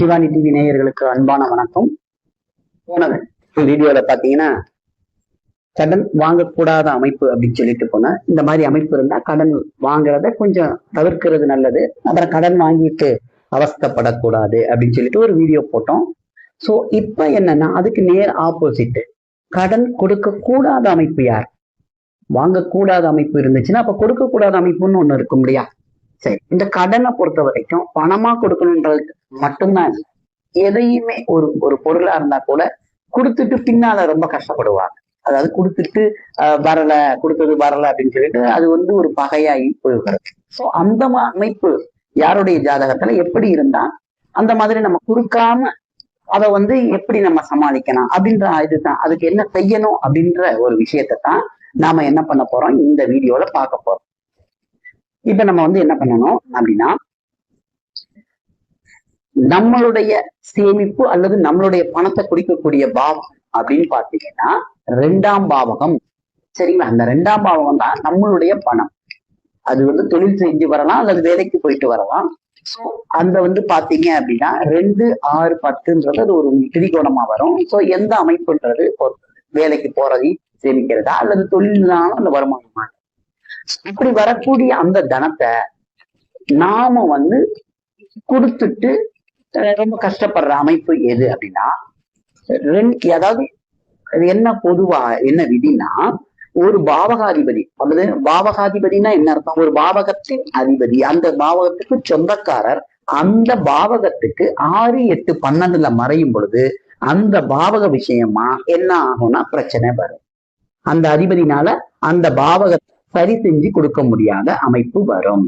Shivani TV நேயர்களுக்கு அன்பான வணக்கம். போனது. வீடியோல பாத்தீங்கன்னா கடன் வாங்கக்கூடாத அமைப்பு அப்படின்னு சொல்லிட்டு போனேன் இந்த மாதிரி அமைப்பு இருந்தா கடன் வாங்குறத கொஞ்சம் தவிர்க்கிறது நல்லது. அப்புறம் கடன் வாங்கிட்டு அவஸ்தைப்படக்கூடாது அப்படின்னு சொல்லிட்டு ஒரு வீடியோ போட்டோம். சோ இப்ப என்னன்னா அதுக்கு நேர் ஆப்போசிட் கடன் கொடுக்க கூடாத அமைப்பு யார்? வாங்கக்கூடாத அமைப்பு இருந்துச்சுன்னா அப்ப கொடுக்க கூடாத அமைப்புன்னு ஒண்ணு இருக்கும் இல்லையா? சரி இந்த கடனை பொறுத்த வரைக்கும் பணமா கொடுக்கணுன்றது மட்டும்தான் எதையுமே ஒரு ஒரு பொருளா இருந்தா கூட கொடுத்துட்டு பின்னால ரொம்ப கஷ்டப்படுவாங்க. அதாவது கொடுத்துட்டு வரல கொடுத்தது வரல அப்படின்னு சொல்லிட்டு அது வந்து ஒரு பகையாகி போய்கிறது சோ அந்த அமைப்பு யாருடைய ஜாதகத்துல எப்படி இருந்தா அந்த மாதிரி நம்ம குறுக்காம அதை வந்து எப்படி நம்ம சமாளிக்கலாம் அப்படின்ற இதுதான். அதுக்கு என்ன செய்யணும் அப்படின்ற ஒரு விஷயத்தை தான் நாம என்ன பண்ண போறோம்? இந்த வீடியோல பார்க்க போறோம். இப்ப நம்ம வந்து என்ன பண்ணணும் அப்படின்னா நம்மளுடைய சேமிப்பு அல்லது நம்மளுடைய பணத்தை குடிக்கக்கூடிய பாவம் அப்படின்னு பாத்தீங்கன்னா ரெண்டாம் பாவகம். சரிங்களா? அந்த ரெண்டாம் பாவகம் தான் நம்மளுடைய பணம். அது வந்து தொழில் செஞ்சு வரலாம் அல்லது வேலைக்கு போயிட்டு வரலாம். ஸோ அந்த வந்து பாத்தீங்க அப்படின்னா ரெண்டு ஆறு பத்துன்றது அது ஒரு திரிகோணமா வரும். சோ எந்த அமைப்புன்றது வேலைக்கு போறதை சேமிக்கிறதா அல்லது தொழில்னாலும் அந்த வருமானமா? இப்படி வரக்கூடிய அந்த தனத்தை நாம வந்து கொடுத்துட்டு ரொம்ப கஷ்டப்படுற அமைப்பு எது அப்படின்னா ரெண்டு அதாவது என்ன பொதுவா என்ன விதினா ஒரு பாவகாதிபதி அல்லது பாவகாதிபதினா என்ன அர்த்தம்? ஒரு பாவகத்தின் அதிபதி அந்த பாவகத்துக்கு சொந்தக்காரர் அந்த பாவகத்துக்கு ஆறு எட்டு பன்னெண்டுல மறையும் பொழுது அந்த பாவக விஷயமா என்ன ஆகும்னா பிரச்சனை வரும். அந்த அதிபதினால அந்த பாவகத்தை சரி செஞ்சு கொடுக்க முடியாத அமைப்பு வரும்.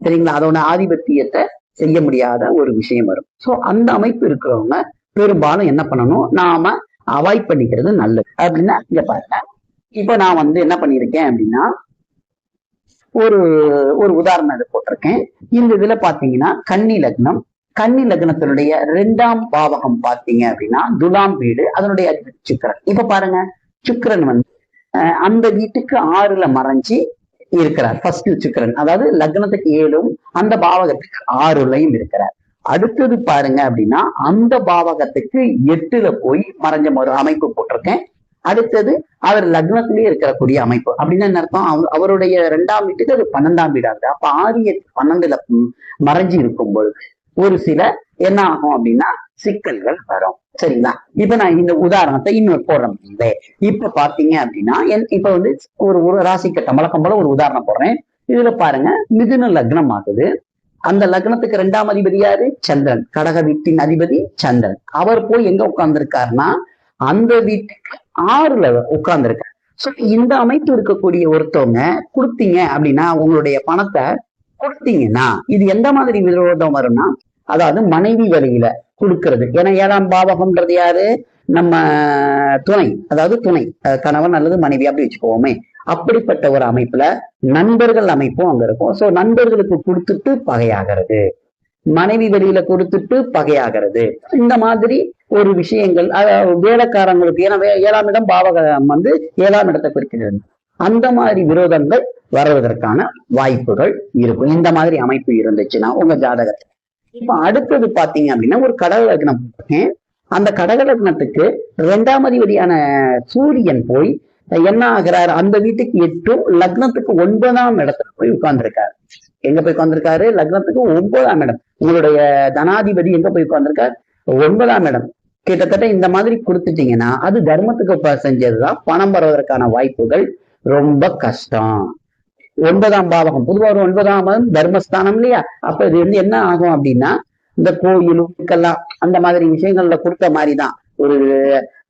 சரிங்களா? அதோட ஆதிபத்தியத்தை செய்ய முடியாத ஒரு விஷயம் வரும். சோ அந்த அமைப்பு இருக்கிறவங்க பெரும்பாலும் என்ன பண்ணணும்? நாம அவாய்ட் பண்ணிக்கிறது நல்லது. அப்படின்னா இங்க பாருங்க. இப்ப நான் வந்து என்ன பண்ணியிருக்கேன் அப்படின்னா ஒரு ஒரு உதாரணம் இது போட்டிருக்கேன். இந்த இதுல பாத்தீங்கன்னா கன்னி லக்னம். கன்னி லக்னத்தினுடைய ரெண்டாம் பாவகம் பாத்தீங்க அப்படின்னா துலாம் வீடு அதனுடைய சுக்கரன் சுக்கிரன். இப்ப பாருங்க சுக்கரன் வந்து அஹ், அந்த வீட்டுக்கு ஆறுல மறைஞ்சு இருக்கிறார். ஃபர்ஸ்ட் சுக்கரன் அதாவது லக்னத்துக்கு ஏழும் அந்த பாவகத்துக்கு ஆறுலையும் இருக்கிறார். அடுத்தது பாருங்க அப்படின்னா அந்த பாவகத்துக்கு எட்டுல போய் மறைஞ்ச ஒரு அமைப்பு போட்டிருக்கேன். அடுத்தது அவர் லக்னத்திலேயே இருக்கக்கூடிய அமைப்பு. அப்படின்னு என்ன அர்த்தம்? அவ- அவருடைய ரெண்டாம் வீட்டுக்கு அது பன்னெண்டாம் வீடாகுது. அப்ப ஆறு எட்டு பன்னெண்டுல மறைஞ்சு இருக்கும் பொழுது ஒரு சில என்ன ஆகும் அப்படின்னா சிக்கல்கள் வரும். சரிங்களா? இப்ப நான் இந்த உதாரணத்தை இன்னொரு போடுறேன் இப்ப பாத்தீங்க அப்படின்னா என் இப்ப வந்து ஒரு ஒரு ராசி கட்டம் வழக்கம் போல ஒரு உதாரணம் போடுறேன். இதுல பாருங்க மிதுன லக்னம் ஆகுது. அந்த லக்னத்துக்கு ரெண்டாம் அதிபதி யாரு? சந்திரன். கடக வீட்டின் அதிபதி சந்திரன். அவர் போய் எங்க உட்கார்ந்துருக்காருன்னா அந்த வீட்டுக்கு ஆறுல உட்கார்ந்துருக்காரு. சோ இந்த அமைப்பு இருக்கக்கூடிய ஒருத்தவங்க கொடுத்தீங்க அப்படின்னா உங்களுடைய பணத்தை கொடுத்தீங்கன்னா இது எந்த மாதிரி விரோதம் வரும்னா அதாவது மனைவி வழியில கொடுக்கிறது. ஏன்னா ஏழாம் பாவகம்ன்றது யாரு? நம்ம துணை. அதாவது துணை. கணவன் அல்லது மனைவி அப்படி வச்சுக்கோமே அப்படிப்பட்ட ஒரு அமைப்புல நண்பர்கள் அமைப்பும் அங்க இருக்கும். சோ நண்பர்களுக்கு கொடுத்துட்டு பகையாகிறது. மனைவி வெளியில கொடுத்துட்டு பகையாகிறது. இந்த மாதிரி ஒரு விஷயங்கள் அதாவது வேலைக்காரங்களுக்கு ஏன்னா வே- ஏழாம் இடம் பாவகம் வந்து ஏழாம் இடத்தை குறிக்கிறது. அந்த மாதிரி விரோதங்கள் வருவதற்கான வாய்ப்புகள் இருக்கும். இந்த மாதிரி அமைப்பு இருந்துச்சுன்னா உங்க ஜாதகத்தை இப்ப அடுத்தது பாத்தீங்க அப்படின்னா ஒரு கடக லக்னம். போட்டிருக்கேன். அந்த கடக லக்னத்துக்கு இரண்டாம் அதிபதியான சூரியன் போய் என்ன ஆகிறார்? அந்த வீட்டுக்கு எட்டும் லக்னத்துக்கு ஒன்பதாம் இடத்துல போய் உட்கார்ந்துருக்காரு. எங்க போய் உட்கார்ந்துருக்காரு? லக்னத்துக்கு ஒன்பதாம் இடம். உங்களுடைய தனாதிபதி எங்க போய் உட்கார்ந்துருக்காரு? ஒன்பதாம் இடம். கிட்டத்தட்ட இந்த மாதிரி கொடுத்துட்டீங்கன்னா அது தர்மத்துக்கு செஞ்சதுதான் பணம் வருவதற்கான வாய்ப்புகள் ரொம்ப கஷ்டம். ஒன்பதாம் பாவகம். பொதுவாக ஒரு ஒன்பதாம் பாவம் தர்மஸ்தானம் இல்லையா? அப்ப இது வந்து என்ன ஆகும் அப்படின்னா இந்த கோயிலும் இதுக்கெல்லாம் அந்த மாதிரி விஷயங்கள்ல கொடுத்த மாதிரிதான் ஒரு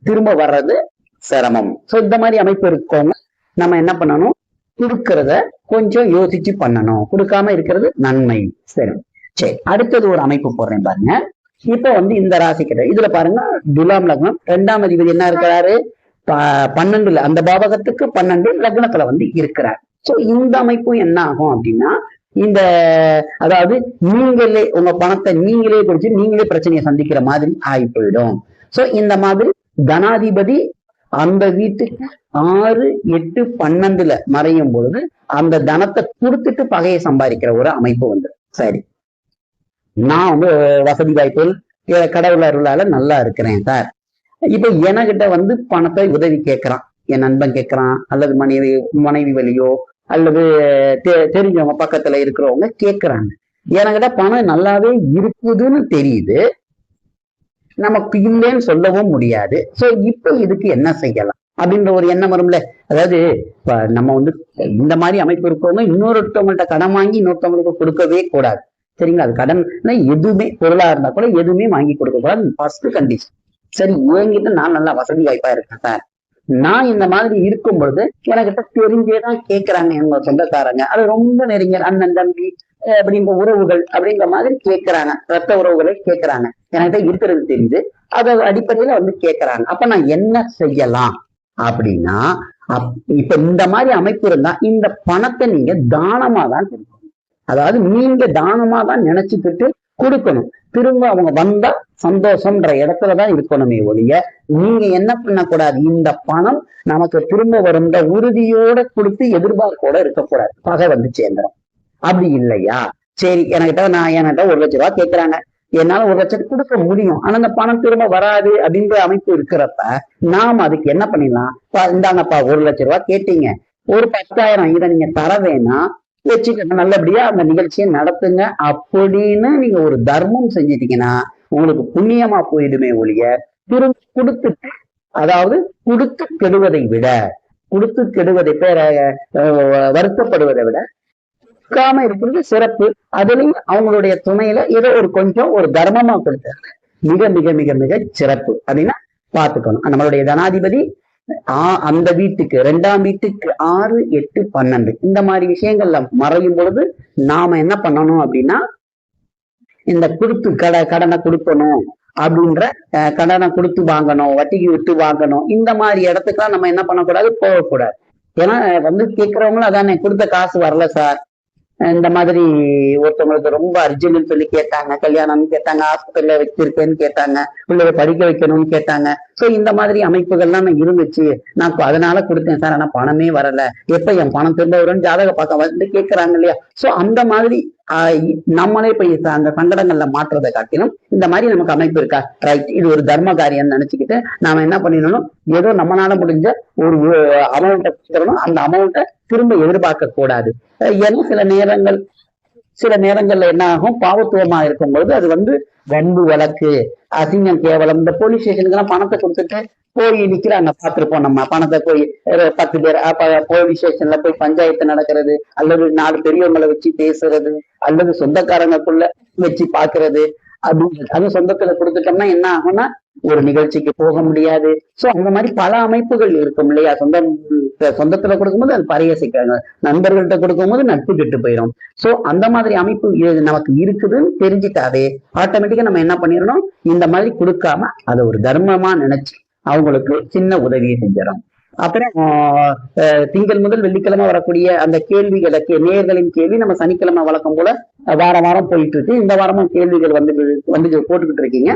திரும்ப வர்றது சிரமம். சோ இந்த மாதிரி அமைப்பு இருக்கவங்க நம்ம என்ன பண்ணணும்? கொடுக்கறத கொஞ்சம் யோசிச்சு பண்ணணும். கொடுக்காம இருக்கிறது நன்மை. சரி. சரி. அடுத்தது ஒரு அமைப்பு போடுறேன் பாருங்க. இப்ப வந்து இந்த ராசி கிட்ட இதுல பாருங்க துலாம் லக்னம். ரெண்டாம் அதிபதி என்ன இருக்கிறாரு? பன்னெண்டுல அந்த பாவகத்துக்கு பன்னெண்டு லக்னத்துல வந்து இருக்கிறார். ஸோ இந்த அமைப்பும் என்ன ஆகும் அப்படின்னா இந்த அதாவது நீங்களே உங்க பணத்தை நீங்களே குடிச்சு நீங்களே பிரச்சனையை சந்திக்கிற மாதிரி ஆகி போயிடும் சோ இந்த மாதிரி தனாதிபதி அந்த வீட்டுக்கு ஆறு எட்டு பன்னெண்டுல மறையும் பொழுது அந்த தனத்தை கொடுத்துட்டு பகையை சம்பாதிக்கிற ஒரு அமைப்பு வந்து சரி. நான் வந்து வசதி வாய்ப்புகள் கடவுள் அருளால நல்லா இருக்கிறேன் சார். இப்ப என்கிட்ட வந்து பணத்தை உதவி கேட்கறான் என் நண்பன் கேட்கறான் அல்லது மனைவி மனைவி வழியோ அல்லது தெ- தெரிஞ்சவங்க பக்கத்துல இருக்கிறவங்க கேட்கறாங்க என்கிட்ட பணம் நல்லாவே இருக்குதுன்னு தெரியுது. நமக்கு இல்லைன்னு சொல்லவும் முடியாது. சோ இப்போ இதுக்கு என்ன செய்யலாம்? அப்படின்ற ஒரு எண்ணம் வரும்ல. அதாவது நம்ம வந்து இந்த மாதிரி அமைப்பு இருக்கவங்க இன்னொருத்தவங்கள்ட்ட கடன் வாங்கி இன்னொருத்தவங்களுக்கு கொடுக்கவே கூடாது. சரிங்களா? அது கடன் எதுவுமே பொருளா இருந்தா கூட எதுவுமே வாங்கி கொடுக்க கூடாது ஃபர்ஸ்ட் கண்டிஷன் சரி என்கிட்ட நான் நல்லா வசதி வாய்ப்பா இருக்கேன் சார். நான் இந்த மாதிரி இருக்கும் பொழுது எனக்கிட்ட தெரிஞ்சேதான் கேட்கறாங்க எங்க சொந்தக்காரங்க. அது ரொம்ப நெருங்கிய அண்ணன் தம்பி அப்படிங்கிற உறவுகள் அப்படிங்கிற மாதிரி கேட்கறாங்க ரத்த உறவுகளை கேட்கறாங்க எனக்கிட்ட இருக்கிறது தெரிஞ்சு அத அடிப்படையில வந்து கேட்கறாங்க அப்ப நான் என்ன செய்யலாம் அப்படின்னா இப்ப இந்த மாதிரி அமைப்பு இருந்தா இந்த பணத்தை நீங்க தானமா தான் கொடுக்கணும். அதாவது நீங்க தானமா தான் நினைச்சுக்கிட்டு கொடுக்கணும். திரும்ப அவங்க வந்தா சந்தோஷம்ன்ற இடத்துலதான் இருக்கணுமே ஒழிய நீங்க என்ன பண்ணக்கூடாது? இந்த பணம் நமக்கு திரும்ப வருந்த உறுதியோட கொடுத்து எதிர்பார்ப்போட இருக்கக்கூடாது. பகை வந்து சேர்ந்துடும் அப்படி இல்லையா? சரி என்கிட்ட நான் என்கிட்ட ஒரு லட்ச ரூபா கேட்கிறாங்க என்னால ஒரு லட்சம் கொடுக்க முடியும். ஆனா அந்த பணம் திரும்ப வராது அப்படின்ற அமைப்பு இருக்கிறப்ப நாம் அதுக்கு என்ன பண்ணிடலாம்? இந்தாங்கப்பா ஒரு லட்ச ரூபா கேட்டீங்க. ஒரு பத்தாயிரம் இதை நீங்க தர வேணாம். வச்சுக்கணும் நல்லபடியா அந்த நிகழ்ச்சியை நடத்துங்க. அப்படின்னு நீங்க ஒரு தர்மம் செஞ்சிட்டீங்கன்னா உங்களுக்கு புண்ணியமா போயிடுமே ஒழிய திரும்ப கொடுத்துட்டு அதாவது கொடுத்து கெடுவதை விட கொடுத்து கெடுவதை பேர வருத்தப்படுவதை விட கொடுக்காம இருக்கிறது சிறப்பு. அதுலயும் அவங்களுடைய துணையில ஏதோ ஒரு கொஞ்சம் ஒரு தர்மமா கொடுத்தாங்க. மிக மிக மிக மிக சிறப்பு. அப்படின்னா பாத்துக்கணும் நம்மளுடைய ஜனாதிபதி அந்த வீட்டுக்கு ரெண்டாம் வீட்டுக்கு ஆறு எட்டு பன்னெண்டு. இந்த மாதிரி விஷயங்கள்ல மறையும் பொழுது நாம என்ன பண்ணணும் அப்படின்னா இந்த கொடுத்து கட கடனை கொடுக்கணும் அப்படின்ற கடனை கொடுத்து வாங்கணும் வட்டிக்கு விட்டு வாங்கணும். இந்த மாதிரி இடத்துக்குலாம் நம்ம என்ன பண்ணக்கூடாது போகக்கூடாது. ஏன்னா வந்து கேட்கறவங்களும் அதானே கொடுத்த காசு வரல சார். இந்த மாதிரி ஒருத்தவங்களுக்கு ரொம்ப அர்ஜென்ட்னு சொல்லி கேட்டாங்க. கல்யாணம்னு கேட்டாங்க ஹாஸ்பிட்டல்ல வச்சிருக்கேன்னு கேட்டாங்க பிள்ளைய படிக்க வைக்கணும்னு கேட்டாங்க. சோ இந்த மாதிரி அமைப்புகள்லாம் நான் இருந்துச்சு. நான் அதனால கொடுத்தேன் சார். ஆனா பணமே வரல. எப்ப என் பணம் திரும்ப வரும்னு ஜாதக பார்க்க வந்து கேட்கறாங்க இல்லையா? சோ அந்த மாதிரி நம்மளே போய் அந்த சங்கடங்கள்ல மாற்றுறதை காட்டிலும் இந்த மாதிரி நமக்கு அமைப்பு இருக்கா? ரைட் இது ஒரு தர்ம காரியம் நினைச்சுக்கிட்டு நாம என்ன பண்ணிடணும்? ஏதோ நம்மளால முடிஞ்ச ஒரு அமௌண்ட்டை கொடுத்துடணும். அந்த அமௌண்ட்டை திரும்ப எதிர்பார்க்க கூடாது. ஏன்னா சில நேரங்கள் சில நேரங்கள்ல என்ன ஆகும்? பாவத்துவமா இருக்கும்போது அது வந்து வன்பு வழக்கு. அசிங்கம் கேவலம். இந்த போலீஸ் ஸ்டேஷனுக்கு பணத்தை கொடுத்துட்டு போய் நிக்கிறாங்க. பார்த்துருப்போம் நம்ம. பணத்தை போய் பத்து பேர் அப்ப போலீஸ் ஸ்டேஷன்ல போய் பஞ்சாயத்து நடக்கிறது அல்லது நாலு பெரியவங்களை வச்சு பேசுறது அல்லது சொந்தக்காரங்களுக்குள்ள வச்சு பாக்குறது அப்படின்னு சொந்தத்துல கொடுத்துட்டோம்னா என்ன ஆகும்னா ஒரு நிகழ்ச்சிக்கு போக முடியாது. சோ அந்த மாதிரி பல அமைப்புகள் இருக்கும் இல்லையா? சொந்தம் சொந்தத்துல கொடுக்கும்போது அது பரிகசிக்கிறாங்க நண்பர்கள்ட்ட கொடுக்கும்போது நட்பு கெட்டு போயிடும் சோ அந்த மாதிரி அமைப்பு நமக்கு இருக்குதுன்னு தெரிஞ்சுட்டாவே ஆட்டோமேட்டிக்கா நம்ம என்ன பண்ணிடணும்? இந்த மாதிரி கொடுக்காம அதை ஒரு தர்மமா நினைச்சு அவங்களுக்கு சின்ன உதவியை செஞ்சிடும் அப்புறம் ஆஹ் திங்கள் முதல் வெள்ளிக்கிழமை வரக்கூடிய அந்த கேள்விகளுக்கு நேர்களின் கேள்வி நம்ம சனிக்கிழமை வழக்கம் போல வாரம் வாரம் போயிட்டு இருக்கு இந்த வாரமும் கேள்விகள் வந்து வந்து போட்டுக்கிட்டு இருக்கீங்க.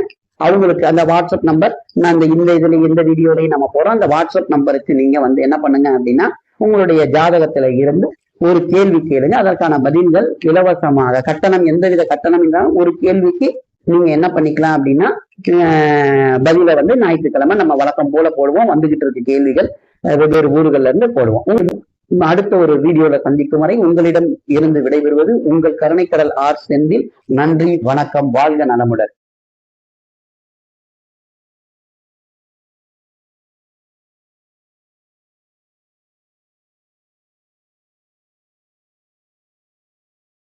அவங்களுக்கு அந்த வாட்ஸ்அப் நம்பர் நான் இந்த இந்த இதுல இந்த வீடியோலையும் நம்ம போறோம். அந்த வாட்ஸ்அப் நம்பருக்கு நீங்க வந்து என்ன பண்ணுங்க அப்படின்னா உங்களுடைய ஜாதகத்துல இருந்து ஒரு கேள்வி கேளுங்க. அதற்கான பதில்கள் இலவசமாக கட்டணம் எந்தவித கட்டணம் இருந்தாலும் ஒரு கேள்விக்கு நீங்க என்ன பண்ணிக்கலாம் அப்படின்னா பதில வந்து ஞாயிற்றுக்கிழமை நம்ம வழக்கம் போல போடுவோம். வந்துகிட்டு இருக்க கேள்விகள் வெவ்வேறு ஊர்கள்ல இருந்து போடுவோம். அடுத்த ஒரு வீடியோல சந்திக்கும் வரை உங்களிடம் இருந்து விடைபெறுவது உங்கள் கருணைக்கடல் ஆர் செந்தில். நன்றி வணக்கம் வாழ்க நலமுடன்.